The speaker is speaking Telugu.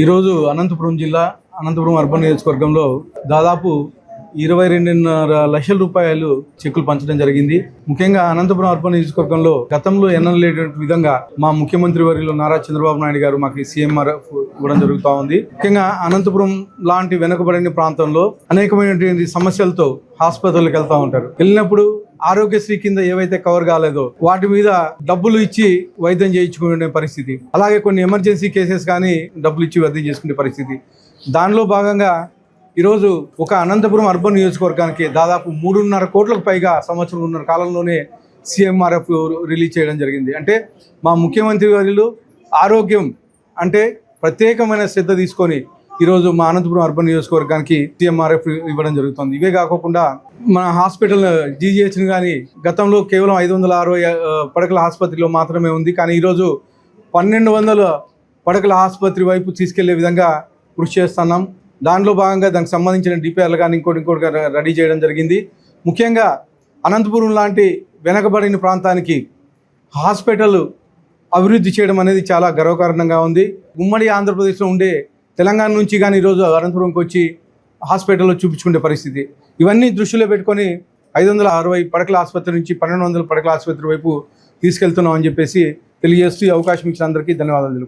ఈరోజు అనంతపురం జిల్లా అనంతపురం అర్బన్ నియోజకవర్గంలో దాదాపు ఇరవై రెండున్నర లక్షల రూపాయలు చెక్కులు పంచడం జరిగింది. ముఖ్యంగా అనంతపురం అర్బన్ నియోజకవర్గంలో గతంలో ఎన్నలేటువంటి విధంగా మా ముఖ్యమంత్రి వర్యులు నారా చంద్రబాబు నాయుడు గారు మాకు సీఎంఆర్ ఇవ్వడం జరుగుతూ ఉంది. ముఖ్యంగా అనంతపురం లాంటి వెనుకబడిన ప్రాంతంలో అనేకమైనటువంటి సమస్యలతో హాస్పిటల్కి వెళ్తూ ఉంటారు. వెళ్ళినప్పుడు ఆరోగ్యశ్రీ కింద ఏవైతే కవర్ కాలేదో వాటి మీద డబ్బులు ఇచ్చి వైద్యం చేయించుకునే పరిస్థితి. అలాగే కొన్ని ఎమర్జెన్సీ కేసెస్ కానీ డబ్బులు ఇచ్చి వైద్యం చేసుకునే పరిస్థితి. దానిలో భాగంగా ఈరోజు ఒక అనంతపురం అర్బన్ నియోజకవర్గానికి దాదాపు మూడున్నర కోట్లకు పైగా సంవత్సరంన్నర కాలంలోనే సీఎంఆర్ఎఫ్ రిలీజ్ చేయడం జరిగింది. అంటే మా ముఖ్యమంత్రి వర్యులు ఆరోగ్యం అంటే ప్రత్యేకమైన శ్రద్ధ తీసుకొని ఈరోజు మా అనంతపురం అర్బన్ నియోజకవర్గానికి సీఎంఆర్ఎఫ్ ఇవ్వడం జరుగుతుంది. ఇవే కాకుండా మన హాస్పిటల్ జీజీహెచ్ని కానీ గతంలో కేవలం ఐదు వందల అరవై పడకల ఆసుపత్రిలో మాత్రమే ఉంది. కానీ ఈరోజు పన్నెండు వందల పడకల ఆసుపత్రి వైపు తీసుకెళ్ళే విధంగా కృషి చేస్తున్నాం. దానిలో భాగంగా దానికి సంబంధించిన డిపిఆర్లు కానీ ఇంకోటి ఇంకోటి రెడీ చేయడం జరిగింది. ముఖ్యంగా అనంతపురం లాంటి వెనకబడిన ప్రాంతానికి హాస్పిటల్ అభివృద్ధి చేయడం అనేది చాలా గర్వకారణంగా ఉంది. ఉమ్మడి ఆంధ్రప్రదేశ్లో ఉండే తెలంగాణ నుంచి కానీ ఈరోజు అనంతపురంకి వచ్చి హాస్పిటల్లో చూపించుకునే పరిస్థితి. ఇవన్నీ దృష్టిలో పెట్టుకొని ఐదు వందల అరవై పడకల ఆసుపత్రి నుంచి పన్నెండు వందల పడకల ఆసుపత్రి వైపు తీసుకెళ్తున్నాం అని చెప్పేసి తెలియజేస్తూ ఈ అవకాశం ఇచ్చిన అందరికీ ధన్యవాదాలు.